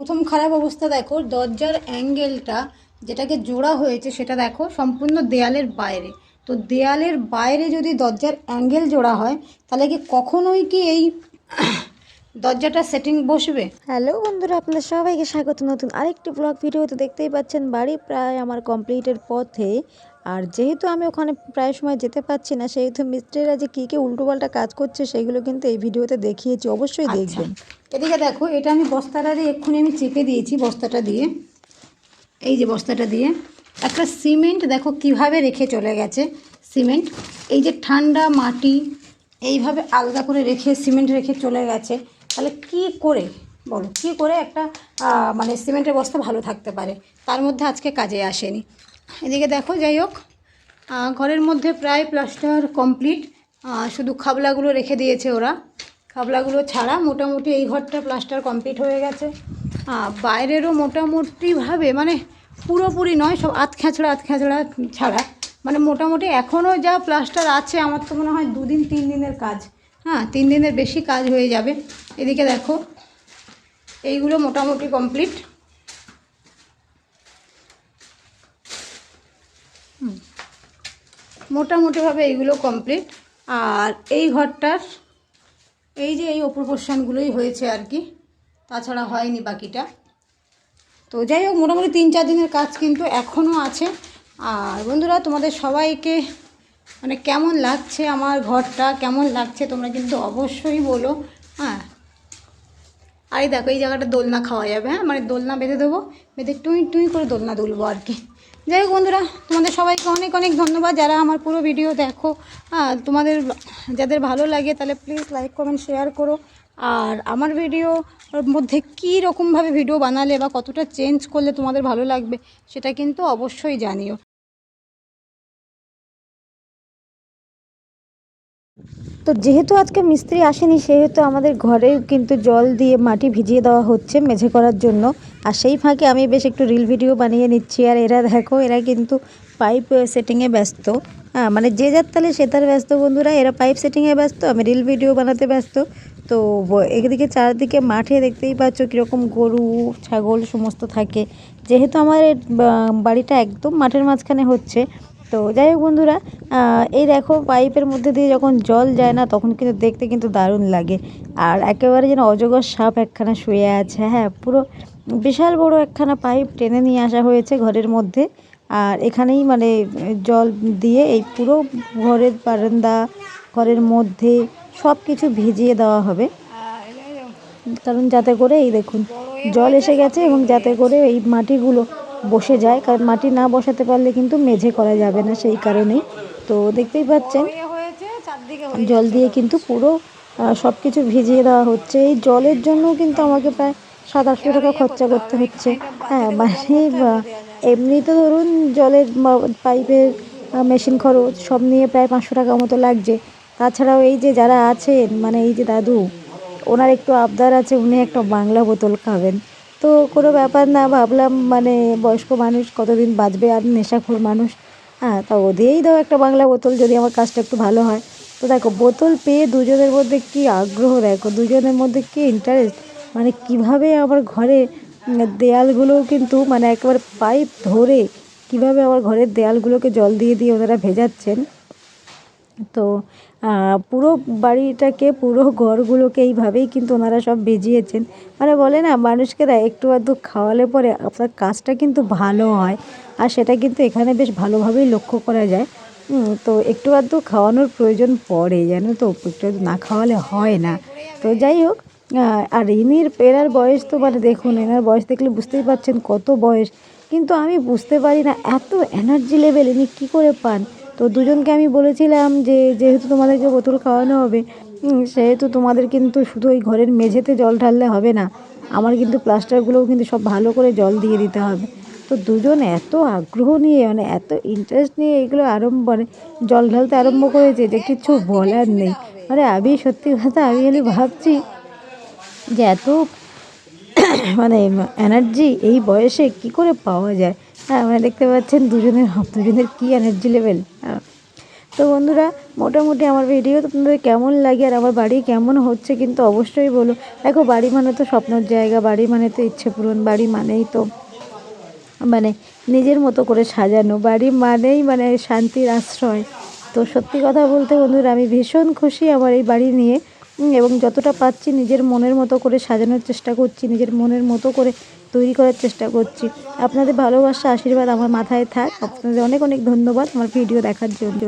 প্রথম খারাপ অবস্থা দেখো, দরজার অ্যাঙ্গেলটা যেটাকে জোড়া হয়েছে সেটা দেখো সম্পূর্ণ দেয়ালের বাইরে। তো দেয়ালের বাইরে যদি দরজার অ্যাঙ্গেল জোড়া হয়, তাহলে কি কখনোই কি এই দরজাটা সেটিং বসবে। হ্যালো বন্ধুরা আপনাদের সবাইকে স্বাগত। নতুন আরেকটি ব্লগ ভিডিওতে দেখতেই পাচ্ছেন বাড়ি প্রায় আমার কমপ্লিটের পথে। আর যেহেতু আমি ওখানে প্রায় সময় যেতে পারছি না সেহেতু মিস্ত্রিরা যে কী কী উল্টোপাল্টা কাজ করছে সেগুলো কিন্তু এই ভিডিওতে দেখিয়েছি। অবশ্যই আচ্ছা। দেখবেন। এদিকে দেখো এটা আমি বস্তাটা দিয়ে এক্ষুনি আমি চেপে দিয়েছি বস্তাটা দিয়ে। এই যে বস্তাটা দিয়ে। একটা সিমেন্ট দেখো কীভাবে রেখে চলে গেছে। সিমেন্ট এই যে ঠান্ডা মাটি এইভাবে আলাদা করে রেখে সিমেন্ট রেখে চলে গেছে। তাহলে কি করে, বলো, কি করে একটা মানে সিমেন্টের বস্তা ভালো থাকতে পারে? তার মধ্যে আজকে কাজে আসেনি। এদিকে দেখো, যাই হোক ঘরের মধ্যে প্রায় প্লাস্টার কমপ্লিট। শুধু খাবলাগুলো রেখে দিয়েছে ওরা। খাবলাগুলো ছাড়া মোটামুটি এই ঘরটা প্লাস্টার কমপ্লিট হয়ে গেছে। বাইরেরও মোটামুটিভাবে মানে পুরোপুরি নয়, সব আধ খেঁচড়া ছাড়া। মানে মোটামুটি এখনও যা প্লাস্টার আছে, আমার তো মনে হয় দুদিন তিন দিনের কাজ। হ্যাঁ তিন দিনের বেশি কাজ হয়ে যাবে। এদিকে দেখো, এইগুলো মোটামুটি কমপ্লিট মোটামুটিভাবে এইগুলো কমপ্লিট আর এই ঘরটার, এই যে এই অপর পোর্শনগুলোই হয়েছে আর কি, তাছাড়া হয়নি বাকিটা। তো যাই হোক, মোটামুটি তিন চার দিনের কাজ কিন্তু এখনও আছে। আর বন্ধুরা, তোমাদের সবাইকে মানে কেমন লাগছে আমার ঘরটা? কেমন লাগছে? তোমরা কিন্তু অবশ্যই বলো। হ্যাঁ। আর এই দেখো, এই জায়গাটা দোলনা খাওয়া যাবে হ্যাঁ? মানে দোলনা বেঁধে দেবো, বেঁধে টুই টুই করে দোলনা দুলবো আর কি। যাই হোক বন্ধুরা, তোমাদের সবাইকে অনেক অনেক ধন্যবাদ। যারা আমার পুরো ভিডিও দেখো হ্যাঁ তোমাদের যাদের ভালো লাগে, তাহলে প্লিজ লাইক কমেন্ট শেয়ার করো। আর আমার ভিডিওর মধ্যে কী রকমভাবে ভিডিও বানালে বা কতটা চেঞ্জ করলে তোমাদের ভালো লাগবে, সেটা কিন্তু অবশ্যই জানিও। তো যেহেতু আজকে মিস্ত্রি আসেনি, সেহেতু আমাদের ঘরে কিন্তু জল দিয়ে মাটি ভিজিয়ে দেওয়া হচ্ছে মেঝে করার জন্য। আর সেই ফাঁকে আমি বেশ একটু রিল ভিডিও বানিয়ে নিচ্ছি। আর এরা দেখো, এরা কিন্তু পাইপ সেটিংয়ে ব্যস্ত। হ্যাঁ মানে যে যার তালে সে তার ব্যস্ত বন্ধুরা। এরা পাইপ সেটিংয়ে ব্যস্ত, আমি রিল ভিডিও বানাতে ব্যস্ত। তো এদিকে চারদিকে মাঠে দেখতেই পাচ্ছ কীরকম গরু, ছাগল সমস্ত থাকে। যেহেতু আমার বাড়িটা একদম মাঠের মাঝখানে হচ্ছে তো যাই হোক বন্ধুরা এই দেখো পাইপের মধ্যে দিয়ে যখন জল যায় না, তখন কিন্তু দেখতে কিন্তু দারুণ লাগে। আর একেবারে যেন অজগর সাপ একখানা শুয়ে আছে। হ্যাঁ পুরো বিশাল বড় একখানা পাইপ টেনে নিয়ে আসা হয়েছে ঘরের মধ্যে। আর এখানেই মানে জল দিয়ে এই পুরো ঘরের বারান্দা, ঘরের মধ্যে সব কিছু ভিজিয়ে দেওয়া হবে। কারণ যাতে করে এই দেখুন, জল এসে গেছে এবং যাতে করে এই মাটিগুলো বসে যায় কারণ মাটি না বসাতে পারলে কিন্তু মেঝে করা যাবে না সেই কারণেই। তো দেখতেই পাচ্ছেন জল দিয়ে কিন্তু পুরো সব কিছু ভিজিয়ে দেওয়া হচ্ছে। এই জলের জন্য কিন্তু আমাকে প্রায় সাত আটশো টাকা খরচা করতে হচ্ছে। হ্যাঁ মানে এমনি তো ধরুন জলের পাইপের মেশিন খরচ সব নিয়ে প্রায় পাঁচশো টাকা মতো লাগছে। তাছাড়াও এই যে যারা আছেন মানে এই যে দাদু ওনার একটু আবদার আছে উনি একটা বাংলা বোতল খাবেন। তো কোনো ব্যাপার না, ভাবলাম মানে বয়স্ক মানুষ কতদিন বাঁচবে আর নেশাখোর মানুষ? হ্যাঁ তা ও দিয়েই দাও একটা বাংলা বোতল যদি আমার কাজটা একটু ভালো হয়। তো দেখো, বোতল পেয়ে দুজনের মধ্যে কি আগ্রহ, দেখো দুজনের মধ্যে কি ইন্টারেস্ট মানে কীভাবে আমার ঘরে দেয়ালগুলোও কিন্তু মানে একেবারে পাইপ ধরে কীভাবে আমার ঘরের দেয়ালগুলোকে জল দিয়ে দিয়ে ওনারা ভেজাচ্ছেন। তো পুরো বাড়িটাকে, পুরো ঘরগুলোকে এইভাবেই কিন্তু ওনারা সব ভিজিয়েছেন। মানে বলে না মানুষকে না একটু আধটু খাওয়ালে পরে আপনার কাজটা কিন্তু ভালো হয়। আর সেটা কিন্তু এখানে বেশ ভালোভাবেই লক্ষ্য করা যায়। তো একটু আধটু খাওয়ানোর প্রয়োজন পড়ে জানো তো একটু না খাওয়ালে হয় না। তো যাই হোক আর ইনির এনার বয়স তো মানে দেখুন, এনার বয়স দেখলে বুঝতেই পারছেন কত বয়স। কিন্তু আমি বুঝতে পারি না, এত এনার্জি লেভেল ইনি কী করে পান? তো দুজনকে আমি বলেছিলাম যে যেহেতু তোমাদেরকে বোতল খাওয়ানো হবে সেহেতু তোমাদের কিন্তু শুধু ওই ঘরের মেঝেতে জল ঢাললে হবে না, আমার কিন্তু প্লাস্টারগুলোও কিন্তু সব ভালো করে জল দিয়ে দিতে হবে। তো দুজন এত আগ্রহ নিয়ে মানে এত ইন্টারেস্ট নিয়ে এগুলো আরম্ভ মানে জল ঢালতে আরম্ভ করেছে যে কিছু বলার নেই। মানে আমি সত্যি কথা, আমি খালি ভাবছি যে এত মানে এনার্জি এই বয়সে কি করে পাওয়া যায়? মানে দেখতে পাচ্ছেন দুজনের দুজনের কি এনার্জি লেভেল তো বন্ধুরা, মোটামুটি আমার ভিডিও তোমাদের কেমন লাগে আর আমার বাড়ি কেমন হচ্ছে কিন্তু অবশ্যই বলো দেখো, বাড়ি মানে তো স্বপ্নের জায়গা, বাড়ি মানে তো ইচ্ছে পূরণ, বাড়ি মানেই তো মানে নিজের মতো করে সাজানো, বাড়ি মানেই মানে শান্তির আশ্রয়। তো সত্যি কথা বলতে বন্ধুরা, আমি ভীষণ খুশি আমার এই বাড়ি নিয়ে। এবং যতটা পাচ্ছি নিজের মনের মতো করে সাজানোর চেষ্টা করছি, নিজের মনের মতো করে তৈরি করার চেষ্টা করছি। আপনাদের ভালোবাসা, আশীর্বাদ আমার মাথায় থাক। আপনাদের অনেক অনেক ধন্যবাদ আমার ভিডিও দেখার জন্য।